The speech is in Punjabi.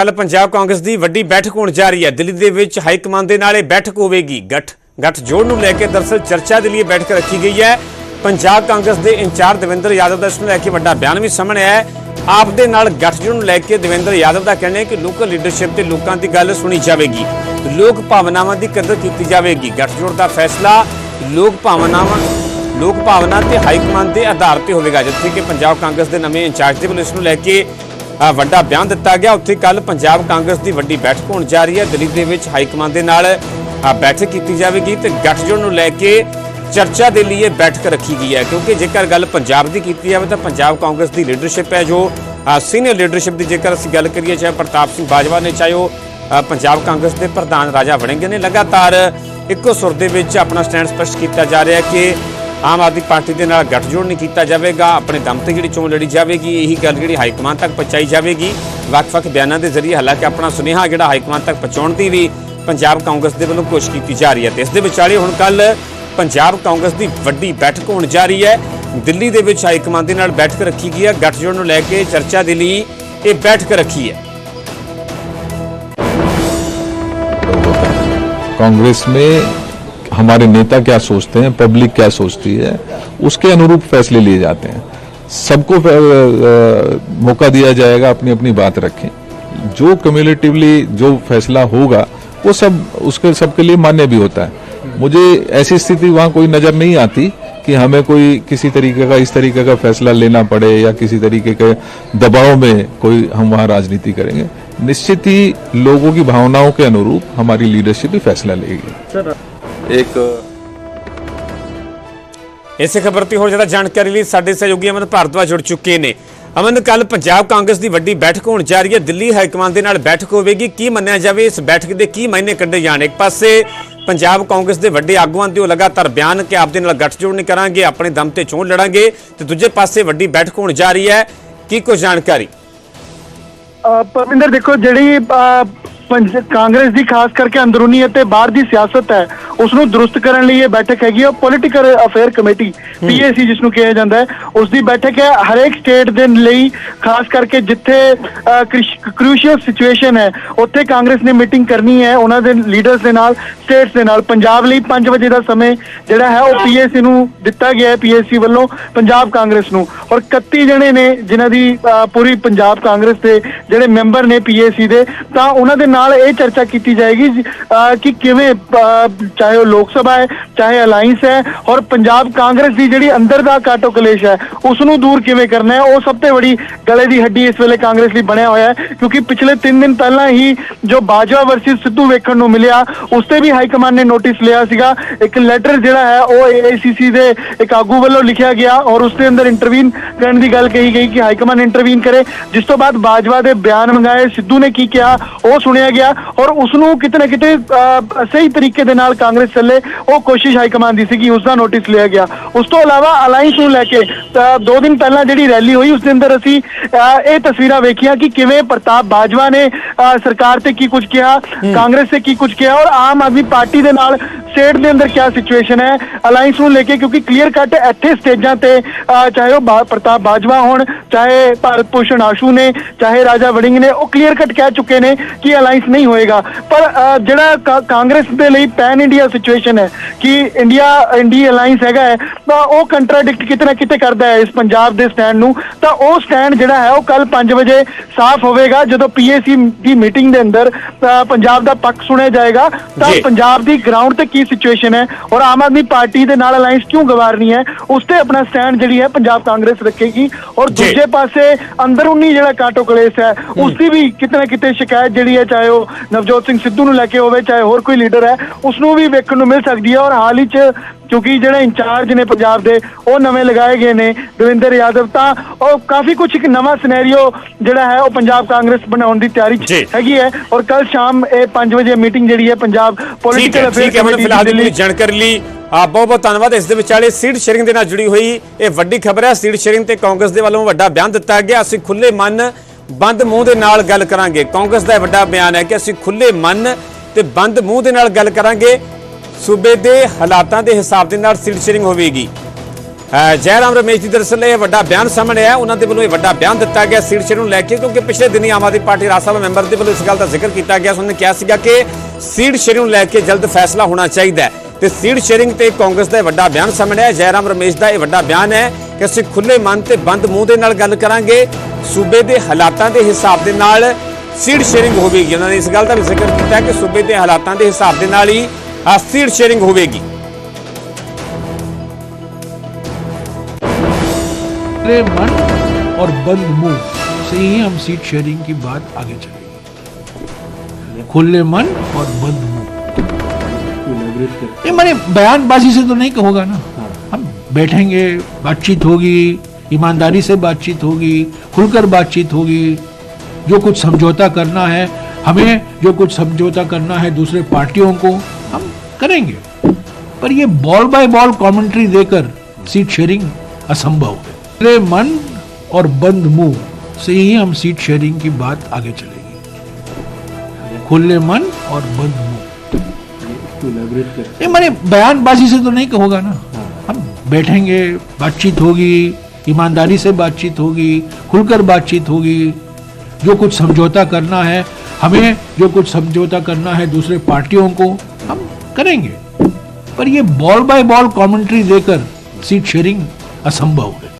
ਕੱਲ ਪੰਜਾਬ ਕਾਂਗਰਸ ਦੀ ਵੱਡੀ ਬੈਠਕ ਹੋਣ ਜਾ ਰਹੀ ਹੈ। ਦਿੱਲੀ ਦੇ ਵਿੱਚ ਹਾਈ ਕਮਾਂਡ ਦੇ ਨਾਲ ਇਹ ਬੈਠਕ ਹੋਵੇਗੀ। ਗੱਠ ਗੱਠ ਜੋੜ ਨੂੰ ਲੈ ਕੇ ਦਰਸਲ ਚਰਚਾ ਦੇ ਲਈ ਬੈਠਕ ਰੱਖੀ ਗਈ ਹੈ। ਪੰਜਾਬ ਕਾਂਗਰਸ ਦੇ ਇੰਚਾਰਜ ਦਵਿੰਦਰ ਯਾਦਵ ਦਾ ਇਸ ਨੂੰ ਲੈ ਕੇ ਵੱਡਾ ਬਿਆਨ ਵੀ ਸਾਹਮਣੇ ਆਇਆ ਆਪ ਦੇ ਨਾਲ ਗੱਠਜੋੜ ਨੂੰ ਲੈ ਕੇ ਦਵਿੰਦਰ ਯਾਦਵ ਦਾ ਕਹਿਣਾ ਹੈ ਕਿ ਲੋਕਲ ਲੀਡਰਸ਼ਿਪ ਤੇ ਲੋਕਾਂ ਦੀ ਗੱਲ ਸੁਣੀ ਜਾਵੇਗੀ। ਲੋਕ ਭਾਵਨਾਵਾਂ ਦੀ ਕਦਰ ਕੀਤੀ ਜਾਵੇਗੀ। ਗੱਠਜੋੜ ਦਾ ਫੈਸਲਾ ਲੋਕ ਭਾਵਨਾਵਾਂ, ਲੋਕ ਭਾਵਨਾ ਤੇ ਹਾਈ ਕਮਾਂਡ ਦੇ ਆਧਾਰ ਤੇ ਹੋਵੇਗਾ। ਜਿੱਥੇ ਕਿ ਪੰਜਾਬ ਕਾਂਗਰਸ ਦੇ ਨਵੇਂ ਇੰਚਾਰਜ ਦੇ ਵੱਲੋਂ ਇਸ ਨੂੰ ਲੈ ਕੇ ਵੱਡਾ ਬਿਆਨ ਦਿੱਤਾ ਗਿਆ। ਉੱਥੇ ਕੱਲ ਪੰਜਾਬ ਕਾਂਗਰਸ ਦੀ ਵੱਡੀ ਬੈਠਕ ਹੋਣ ਜਾ ਰਹੀ ਹੈ। ਦਿੱਲੀ ਦੇ ਵਿੱਚ ਹਾਈ ਕਮਾਂਡ ਦੇ ਨਾਲ ਬੈਠਕ ਕੀਤੀ ਜਾਵੇਗੀ ਤੇ ਗੱਠਜੋੜ ਨੂੰ ਲੈ ਕੇ ਚਰਚਾ ਦੇ ਲਈ ਇਹ ਬੈਠਕ ਰੱਖੀ ਗਈ ਹੈ। ਕਿਉਂਕਿ ਜੇਕਰ ਗੱਲ ਪੰਜਾਬ ਦੀ ਕੀਤੀ ਜਾਵੇ ਤਾਂ ਪੰਜਾਬ ਕਾਂਗਰਸ ਦੀ ਲੀਡਰਸ਼ਿਪ ਹੈ ਜੋ ਸੀਨੀਅਰ ਲੀਡਰਸ਼ਿਪ ਦੀ ਜੇਕਰ ਅਸੀਂ ਗੱਲ ਕਰੀਏ ਚਾਹੇ ਪ੍ਰਤਾਪ ਸਿੰਘ ਬਾਜਵਾ ਨੇ ਚਾਹੇ ਉਹ ਪੰਜਾਬ ਕਾਂਗਰਸ ਦੇ ਪ੍ਰਧਾਨ ਰਾਜਾ ਵੜਿੰਗ ਨੇ, ਲਗਾਤਾਰ ਇੱਕੋ ਸੁਰ ਦੇ ਵਿੱਚ ਆਪਣਾ ਸਟੈਂਡ ਸਪਸ਼ਟ ਕੀਤਾ ਜਾ ਰਿਹਾ ਕਿ ਆਮ ਆਦਮੀ ਪਾਰਟੀ ਦੇ ਨਾਲ ਗੱਠਜੋੜ ਨਹੀਂ ਕੀਤਾ ਜਾਵੇਗਾ ਆਪਣੇ ਦਮ ਤੇ ਜਿਹੜੀ ਚੋਣ ਲੜੀ ਜਾਵੇਗੀ ਇਹੀ ਗੱਲ ਜਿਹੜੀ ਹਾਈ ਕਮਾਂਡ ਤੱਕ ਪਹੁੰਚਾਈ ਜਾਵੇਗੀ ਵੱਖ-ਵੱਖ ਬਿਆਨਾਂ ਦੇ ਜ਼ਰੀਏ ਹਾਲਾਂਕਿ ਆਪਣਾ ਸੁਨੇਹਾ ਜਿਹੜਾ ਹਾਈ ਕਮਾਂਡ ਤੱਕ ਪਹੁੰਚਾਉਣ ਦੀ ਵੀ ਪੰਜਾਬ ਕਾਂਗਰਸ ਦੇ ਵੱਲੋਂ ਕੋਸ਼ਿਸ਼ ਕੀਤੀ ਜਾ ਰਹੀ ਹੈ ਤੇ ਇਸ ਦੇ ਵਿਚਾਲੇ ਹੁਣ ਕੱਲ ਪੰਜਾਬ ਕਾਂਗਰਸ ਦੀ ਵੱਡੀ ਬੈਠਕ ਹੋਣ ਜਾ ਰਹੀ ਹੈ ਦਿੱਲੀ ਦੇ ਵਿੱਚ ਹਾਈ ਕਮਾਂਡ ਦੇ ਨਾਲ ਬੈਠਕ ਰੱਖੀ ਗਈ ਹੈ ਗੱਠਜੋੜ ਨੂੰ ਲੈ ਕੇ ਚਰਚਾ ਦੇ ਲਈ ਇਹ ਬੈਠਕ ਰੱਖੀ ਹੈ कांग्रेस में हमारे नेता क्या सोचते हैं, पब्लिक क्या सोचती है, उसके अनुरूप फैसले लिए जाते हैं। सबको मौका दिया जाएगा अपनी अपनी बात रखें। जो कम्युनिटिवली जो फैसला होगा, वो सब उसके, सबके लिए मान्य भी होता है। मुझे ऐसी स्थिति वहाँ कोई नज़र नहीं आती कि हमें कोई किसी तरीके का, इस तरीके का फैसला लेना पड़े या किसी तरीके के दबाव में कोई हम वहाँ राजनीति करेंगे। निश्चित ही लोगों की भावनाओं के अनुरूप हमारी लीडरशिप ही फैसला लेगी। एक ਇਸੇ ਖਬਰ ਤੇ ਹੋਰ ਜ਼ਿਆਦਾ ਜਾਣਕਾਰੀ ਲਈ ਸਾਡੇ ਸਹਿਯੋਗੀ ਅਮਨ ਭਾਰਦਵਾਜ ਜੁੜ ਚੁੱਕੇ ਨੇ। ਅਮਨ ਕੱਲ ਪੰਜਾਬ ਕਾਂਗਰਸ ਦੀ ਵੱਡੀ ਬੈਠਕ ਹੋਣ ਜਾ ਰਹੀ ਹੈ। ਦਿੱਲੀ ਹਾਈ ਕਮਾਂਡ ਦੇ ਨਾਲ ਬੈਠਕ ਹੋਵੇਗੀ। ਕੀ ਮੰਨਿਆ ਜਾਵੇ ਇਸ ਬੈਠਕ ਦੇ ਕੀ ਮਾਇਨੇ ਕੱਢੇ ਜਾਣ? ਇੱਕ ਪਾਸੇ ਪੰਜਾਬ ਕਾਂਗਰਸ ਦੇ ਵੱਡੇ ਆਗੂਆਂ ਦੇ ਉਹ ਲਗਾਤਾਰ ਬਿਆਨ ਕਿ ਆਪ ਦੇ ਨਾਲ ਗੱਠਜੋੜ ਨਹੀਂ ਕਰਾਂਗੇ ਆਪਣੇ ਦਮ ਤੇ ਚੋਣ ਲੜਾਂਗੇ ਤੇ ਦੂਜੇ ਪਾਸੇ ਵੱਡੀ ਬੈਠਕ ਹੋਣ ਜਾ ਰਹੀ ਹੈ। ਕੀ ਕੁਝ ਜਾਣਕਾਰੀ? ਅ, ਪਰਵਿੰਦਰ ਦੇਖੋ ਜਿਹੜੀ ਕਾਂਗਰਸ ਦੀ ਖਾਸ ਕਰਕੇ ਅੰਦਰੂਨੀ ਅਤੇ ਬਾਹਰ ਦੀ ਸਿਆਸਤ ਹੈ ਉਸ ਨੂੰ ਦਰੁਸਤ ਕਰਨ ਲਈ ਇਹ ਬੈਠਕ ਹੈਗੀ ਹੈ ਪੋਲਿਟੀਕਲ ਅਫੇਅਰ ਕਮੇਟੀ ਪੀਏਸੀ ਜਿਸ ਨੂੰ ਕਿਹਾ ਜਾਂਦਾ ਹੈ ਉਸ ਦੀ ਬੈਠਕ ਹੈ ਹਰੇਕ ਸਟੇਟ ਦੇ ਲਈ ਖਾਸ ਕਰਕੇ ਜਿੱਥੇ ਕ੍ਰੂਸ਼ੀਅਲ ਸਿਚੁਏਸ਼ਨ ਹੈ ਉੱਥੇ ਕਾਂਗਰਸ ਨੇ ਮੀਟਿੰਗ ਕਰਨੀ ਹੈ ਉਹਨਾਂ ਦੇ ਲੀਡਰਸ ਦੇ ਨਾਲ ਸਟੇਟਸ ਦੇ ਨਾਲ। ਪੰਜਾਬ ਲਈ 5 ਵਜੇ ਦਾ ਸਮੇਂ ਜਿਹੜਾ ਹੈ ਉਹ ਪੀਏਸੀ ਨੂੰ ਦਿੱਤਾ ਗਿਆ ਹੈ ਪੀਏਸੀ ਵੱਲੋਂ ਪੰਜਾਬ ਕਾਂਗਰਸ ਨੂੰ। ਔਰ 31 ਜਣੇ ਨੇ ਜਿਨ੍ਹਾਂ ਦੀ ਪੂਰੀ ਪੰਜਾਬ ਕਾਂਗਰਸ ਦੇ ਜਿਹੜੇ ਮੈਂਬਰ ਨੇ ਪੀਏਸੀ ਦੇ ਤਾਂ ਉਹਨਾਂ ਦੇ ਨਾਲ ਇਹ ਚਰਚਾ ਕੀਤੀ ਜਾਏਗੀ ਕਿ ਕਿਵੇਂ ਚਾਹੇ ਉਹ ਲੋਕ ਸਭਾ ਹੈ, ਚਾਹੇ ਅਲਾਈਅੰਸ ਹੈ ਔਰ ਪੰਜਾਬ ਕਾਂਗਰਸ ਦੀ ਜਿਹੜੀ ਅੰਦਰ ਦਾ ਕਾਟੋ ਕਲੇਸ਼ ਹੈ ਉਸ ਨੂੰ ਦੂਰ ਕਿਵੇਂ ਕਰਨਾ ਹੈ, ਉਹ ਸਭ ਤੋਂ ਬੜੀ ਗਲੇ ਦੀ ਹੱਡੀ ਇਸ ਵੇਲੇ ਕਾਂਗਰਸ ਲਈ ਬਣਿਆ ਹੋਇਆ ਹੈ, ਕਿਉਂਕਿ ਪਿਛਲੇ 3 ਦਿਨ ਪਹਿਲਾਂ ਹੀ ਜੋ ਬਾਜਵਾ ਵਰਸਸ ਸਿੱਧੂ ਵੇਖਣ ਨੂੰ ਮਿਲਿਆ, ਉਸ ਤੇ ਵੀ ਹਾਈ ਕਮਾਂਡ ਨੇ ਨੋਟਿਸ ਲਿਆ ਸੀਗਾ। ਇੱਕ ਲੈਟਰ ਜਿਹੜਾ ਹੈ, ਉਹ ਏਆਈਸੀਸੀ ਦੇ ਇੱਕ ਆਗੂ ਵੱਲੋਂ ਲਿਖਿਆ ਗਿਆ ਔਰ ਉਸ ਦੇ ਅੰਦਰ ਇੰਟਰਵੀਨ ਕਰਨ ਦੀ ਗੱਲ ਕਹੀ ਗਈ ਕਿ ਹਾਈ ਕਮਾਂਡ ਇੰਟਰਵੀਨ ਕਰੇ। ਜਿਸ ਤੋਂ ਬਾਅਦ ਬਾਜਵਾ ਦੇ ਬਿਆਨ ਮੰਗਾਏ, ਸਿੱਧੂ ਨੇ ਕੀ ਕਿਹਾ, ਉਹ ਸੁਣਿਆ ਗਿਆ ਔਰ ਉਸ ਨੂੰ ਕਿਤੇ ਨਾ ਕਿਤੇ ਸਹੀ ਤਰੀਕੇ ਦੇ ਨਾਲ ਕਾਂਗਰਸ ਚੱਲੇ ਉਹ ਕੋਸ਼ਿਸ਼ ਹਾਈ ਕਮਾਂਡ ਦੀ ਸੀਗੀ ਉਸ ਦਾ ਨੋਟਿਸ ਲਿਆ ਗਿਆ। ਉਸ ਤੋਂ ਇਲਾਵਾ ਅਲਾਈਅੰਸ ਨੂੰ ਲੈ ਕੇ ਦੋ ਦਿਨ ਪਹਿਲਾਂ ਜਿਹੜੀ ਰੈਲੀ ਹੋਈ ਉਸ ਦੇ ਅੰਦਰ ਅਸੀਂ ਇਹ ਤਸਵੀਰਾਂ ਵੇਖੀਆਂ ਕਿ ਕਿਵੇਂ ਪ੍ਰਤਾਪ ਬਾਜਵਾ ਨੇ ਸਰਕਾਰ ਤੇ ਕੀ ਕੁਝ ਕਿਹਾ ਕਾਂਗਰਸ ਤੇ ਕੀ ਕੁਝ ਕਿਹਾ ਔਰ ਆਮ ਆਦਮੀ ਪਾਰਟੀ ਦੇ ਨਾਲ ਸਟੇਟ ਦੇ ਅੰਦਰ ਕੀ ਸਿਚੁਏਸ਼ਨ ਹੈ ਅਲਾਈਅੰਸ ਨੂੰ ਲੈ ਕੇ ਕਿਉਂਕਿ ਕਲੀਅਰ ਕੱਟ ਇੱਥੇ ਸਟੇਜਾਂ ਤੇ ਚਾਹੇ ਉਹ ਪ੍ਰਤਾਪ ਬਾਜਵਾ ਹੋਣ ਚਾਹੇ ਭਾਰਤ ਭੂਸ਼ਣ ਆਸ਼ੂ ਨੇ ਚਾਹੇ ਰਾਜਾ ਵੜਿੰਗ ਨੇ ਉਹ ਕਲੀਅਰ ਕੱਟ ਕਹਿ ਚੁੱਕੇ ਨੇ ਕਿ ਅਲਾਈਅੰਸ ਨਹੀਂ ਹੋਏਗਾ ਪਰ ਜਿਹੜਾ ਕਾਂਗਰਸ ਦੇ ਲਈ ਪੈਨ ਇੰਡੀਆ ਸਿਚੁਏਸ਼ਨ ਹੈ ਕਿ ਇੰਡੀਆ ਇੰਡੀ ਅਲਾਈਅੰਸ ਹੈਗਾ ਹੈ ਤਾਂ ਉਹ ਕੰਟਰਾਡਿਕਟ ਕਿਤੇ ਨਾ ਕਿਤੇ ਕਰਦਾ ਹੈ ਇਸ ਪੰਜਾਬ ਦੇ ਸਟੈਂਡ ਨੂੰ ਤਾਂ ਉਹ ਸਟੈਂਡ ਜਿਹੜਾ ਹੈ ਉਹ ਕੱਲ 5 ਵਜੇ ਸਾਫ਼ ਹੋਵੇਗਾ ਜਦੋਂ ਪੀਏਸੀ ਦੀ ਮੀਟਿੰਗ ਦੇ ਅੰਦਰ ਪੰਜਾਬ ਦਾ ਪੱਖ ਸੁਣਿਆ ਜਾਏਗਾ ਤਾਂ। ਪੰਜਾਬ ਦੀ ਗਰਾਊਂਡ ਤੇ ਕੀ ਸਿਚੁਏਸ਼ਨ ਹੈ ਔਰ ਆਮ ਆਦਮੀ ਪਾਰਟੀ ਦੇ ਨਾਲ ਅਲਾਈਅੰਸ ਕਿਉਂ ਗਵਾਰਨੀ ਹੈ ਉਸ ਤੇ ਆਪਣਾ ਸਟੈਂਡ ਜਿਹੜੀ ਹੈ ਪੰਜਾਬ ਕਾਂਗਰਸ ਰੱਖੇਗੀ ਔਰ ਜੀ। ਦੂਜੇ ਪਾਸੇ ਅੰਦਰੂਨੀ ਜਿਹੜਾ ਕਾਟੋ ਕਲੇਸ਼ ਹੈ। ਉਸ ਦੀ ਵੀ ਕਿਤੇ ਨਾ ਕਿਤੇ ਸ਼ਿਕਾਇਤ ਜਿਹੜੀ ਹੈ ਚਾਹੇ ਉਹ ਨਵਜੋਤ ਸਿੰਘ ਸਿੱਧੂ ਨੂੰ ਲੈ ਕੇ ਹੋਵੇ ਚਾਹੇ ਹੋਰ ਕੋਈ ਲੀਡਰ ਹੈ ਉਸ ਨੂੰ ਵੀ ਵੇਖਣ ਨੂੰ ਮਿਲ ਸਕਦੀ ਹੈ। ਔਰ ਹਾਲ ਹੀ ਚ ਕਿਉਂਕਿ ਜਿਹੜੇ ਇੰਚਾਰਜ ਨੇ ਪੰਜਾਬ ਦੇ ਉਹ ਨਵੇਂ ਲਗਾਏ ਗਏ ਨੇ ਦਵਿੰਦਰ ਯਾਦਵ ਤਾਂ ਉਹ ਕਾਫੀ ਕੁਝ ਇੱਕ ਨਵਾਂ ਸਿਨੈਰੀਓ ਜਿਹੜਾ ਹੈ ਉਹ ਪੰਜਾਬ ਕਾਂਗਰਸ ਬਣਾਉਣ ਦੀ ਤਿਆਰੀ। ਹੈਗੀ ਹੈ ਔਰ ਕੱਲ ਸ਼ਾਮ ਇਹ 5 ਵਜੇ ਮੀਟਿੰਗ ਜਿਹੜੀ ਹੈ ਪੰਜਾਬ ਪੋਲੀਟੀਕਲ ਅਫੇਅਰ ਫਿਲਹਾਲ ਦੀ ਕਮੇਟੀ ਪੂਰੀ ਜਾਣਕਾਰੀ ਲਈ ਆ ਬਹੁਤ ਬਹੁਤ ਧੰਨਵਾਦ। ਇਸ ਦੇ ਵਿਚਾਲੇ ਸੀਟ ਸ਼ੇਅਰਿੰਗ ਦੇ ਨਾਲ ਜੁੜੀ ਹੋਈ ਇਹ ਵੱਡੀ ਖਬਰ ਹੈ। ਸੀਟ ਸ਼ੇਅਰਿੰਗ ਤੇ ਕਾਂਗਰਸ ਦੇ ਵੱਲੋਂ ਵੱਡਾ ਬਿਆਨ ਦਿੱਤਾ ਗਿਆ। ਅਸੀਂ ਖੁੱਲੇ ਮਨ ਬੰਦ ਮੂੰਹ ਦੇ ਨਾਲ ਗੱਲ ਕਰਾਂਗੇ। ਕਾਂਗਰਸ ਦਾ ਇਹ ਵੱਡਾ ਬਿਆਨ ਹੈ ਕਿ ਅਸੀਂ ਖੁੱਲੇ ਮਨ ਤੇ ਬੰਦ ਮੂੰਹ ਦੇ ਨਾਲ ਗੱਲ ਕਰਾਂਗੇ। ਸੂਬੇ ਦੇ ਹਾਲਾਤਾਂ ਦੇ ਹਿਸਾਬ ਦੇ ਨਾਲ ਸੀਟ ਸ਼ੇਅਰਿੰਗ ਹੋਵੇਗੀ। ਅਹ ਜੈਰਾਮ ਰਮੇਸ਼ ਦੀ ਦਰਅਸਲ ਇਹ ਵੱਡਾ ਬਿਆਨ ਸਾਹਮਣੇ ਆਇਆ। ਉਹਨਾਂ ਦੇ ਵੱਲੋਂ ਇਹ ਵੱਡਾ ਬਿਆਨ ਦਿੱਤਾ ਗਿਆ ਸੀਟ ਸ਼ੇਅਰ ਨੂੰ ਲੈ ਕੇ, ਕਿਉਂਕਿ ਪਿਛਲੇ ਦਿਨੀ ਆਮ ਆਦਮੀ ਪਾਰਟੀ ਰਾਜ ਸਭਾ ਮੈਂਬਰ ਦੇ ਵੱਲੋਂ ਇਸ ਗੱਲ ਦਾ ਜ਼ਿਕਰ ਕੀਤਾ ਗਿਆ। ਉਹਨਾਂ ਨੇ ਕਿਹਾ ਸੀਗਾ ਕਿ ਸੀਟ ਸ਼ੇਅਰ ਨੂੰ ਲੈ ਕੇ ਜਲਦ ਫੈਸਲਾ ਹੋਣਾ ਚਾਹੀਦਾ ਹੈ। ਤੇ ਸੀਟ ਸ਼ੇਅਰਿੰਗ ਤੇ ਕਾਂਗਰਸ ਦਾ ਇਹ ਵੱਡਾ ਬਿਆਨ ਸਾਹਮਣੇ ਆਇਆ। ਜੈਰਾਮ ਰਮੇਸ਼ ਦਾ ਇਹ ਵੱਡਾ ਬਿਆਨ ਹੈ ਕਿ ਅਸੀਂ ਖੁੱਲੇ ਮਨ ਤੇ ਬੰਦ ਮੂੰਹ ਦੇ ਨਾਲ ਗੱਲ ਕਰਾਂਗੇ। ਸੂਬੇ ਦੇ ਹਾਲਾਤਾਂ ਦੇ ਹਿਸਾਬ ਦੇ ਨਾਲ ਸੀਟ ਸ਼ੇਅਰਿੰਗ ਹੋਵੇਗੀ। ਉਹਨਾਂ ਨੇ ਇਸ ਗੱਲ ਦਾ ਵੀ ਜ਼ਿਕਰ ਕੀਤਾ ਕਿ ਸੂਬੇ ਦੇ ਹਾਲਾਤਾਂ ਦੇ ਹਿਸਾਬ ਦੇ ਨਾਲ ਹੀ આ शेयरिंग होगी मन और बंद मुँह से ही हम सीट शेयरिंग की बात आगे चलेगी। खुले मन और बंद मुँह। ये मैंने बयानबाजी से तो नहीं कहूँगा ना। हम बैठेंगे, बातचीत होगी, ईमानदारी से बातचीत होगी, खुलकर बातचीत होगी। जो कुछ समझौता करना है, हमें जो कुछ समझौता करना है दूसरे पार्टियों को करेंगे। पर ये बॉल बाय बॉल कमेंट्री देकर सीट शेयरिंग असंभव है। खुले मन और बंद मुँह से ही हम सीट शेयरिंग की बात आगे चलेगी। खुले मन और बंद मुँह। ये मैंने बयानबाजी से तो नहीं होगा ना। हम बैठेंगे, बातचीत होगी, ईमानदारी से बातचीत होगी, खुलकर बातचीत होगी। जो कुछ समझौता करना है, हमें जो कुछ समझौता करना है दूसरे पार्टियों को करेंगे पर ये बॉल बाय बॉल कमेंट्री देकर सीट शेयरिंग असंभव है